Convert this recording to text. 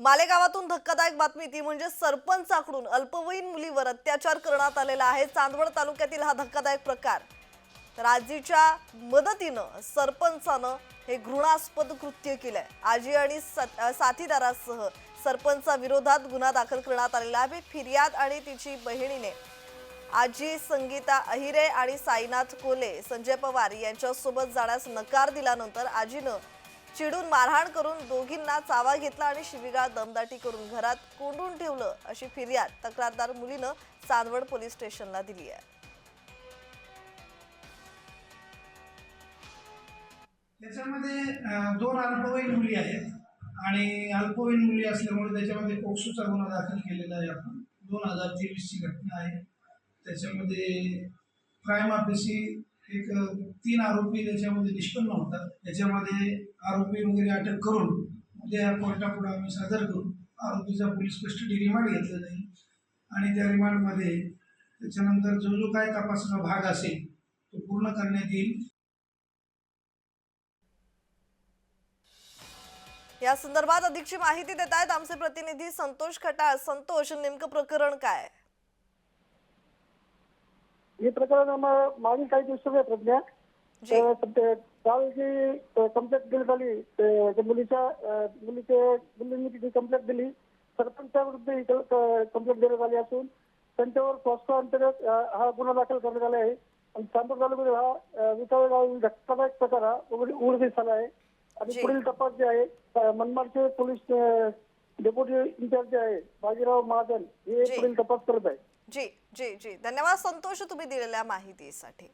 मालेगावातून धक्कादायक बातमी ती म्हणजे सरपंचाकडून अल्पवयीन मुलीवर अत्याचार करण्यात आलेला आहे. चांदवड तालुक्यातील हा धक्कादायक प्रकार. तर आजीच्या मदतीनं सरपंचानं हे घृणास्पद कृत्य केलंय. आजी आणि साथ- साथीदारासह सरपंचा विरोधात गुन्हा दाखल करण्यात आलेला आहे. फिर्याद आणि तिची बहिणीने आजी संगीता अहिरे आणि साईनाथ कोले संजय पवार यांच्यासोबत जाण्यास नकार दिल्यानंतर आजीनं चिडून मारहाण करून दोघींना चावा घेतला आणि शिवीगाळ दमदाटी करून घरात कोंडून ठेवलं अशी फिर्याद तक्रारदार मुलीनं चांदवड पोलीस स्टेशनला दिली आहे. त्याच्यामध्ये दोन अल्पवयीन मुली आहेत आणि अल्पवयीन मुली असल्यामुळे त्याच्यामध्ये पोक्सोचा गुन्हा दाखल केलेला आहे आपण. दोन हजार तेवीसची घटना आहे. त्याच्यामध्ये क्राईम ऑफिसी एक तीन आरोपी त्याच्यामध्ये निष्पन्न होतात. त्याच्यामध्ये आरोपी वगैरे अटक करून उद्या कोर्टापुढे आम्ही सादर करू. आरोपीचा पोलीस कस्टडी रिमांड घेतला जाईल. आणि त्या रिमांडमध्ये त्याच्यानंतर जो जो काय तपासाचा भाग असेल तो पूर्ण करण्यात येईल. या संदर्भात अधिकची माहिती देत आहेत आमचे प्रतिनिधी संतोष खटाळ. संतोष नेमकं प्रकरण काय? हे प्रकरण मागील काही दिवसांनी प्रज्ञा जी अ, ते काल जी कंप्लेंट दिली झाली ते- मुलीच्या मुलीचे मुलींनी कंप्लेंट दिली सरपंचाविरुद्ध ही कंप्लेंट देण्यात आली असून त्यांच्यावर अंतर्गत हा गुन्हा दाखल करण्यात आला आहे. आणि चांदूर तालुक्यातील हा धक्कादायक प्रकार हा उघडकीस आला आहे. आणि जी. पुढील तपास जे आहे मनमाडचे पोलीस डेप्युटी इंचार्ज जे आहे बाजीराव महाजन हे जी. पुढील तपास करत आहे. जी जी जी. धन्यवाद संतोष तुम्ही दिलेल्या माहितीसाठी.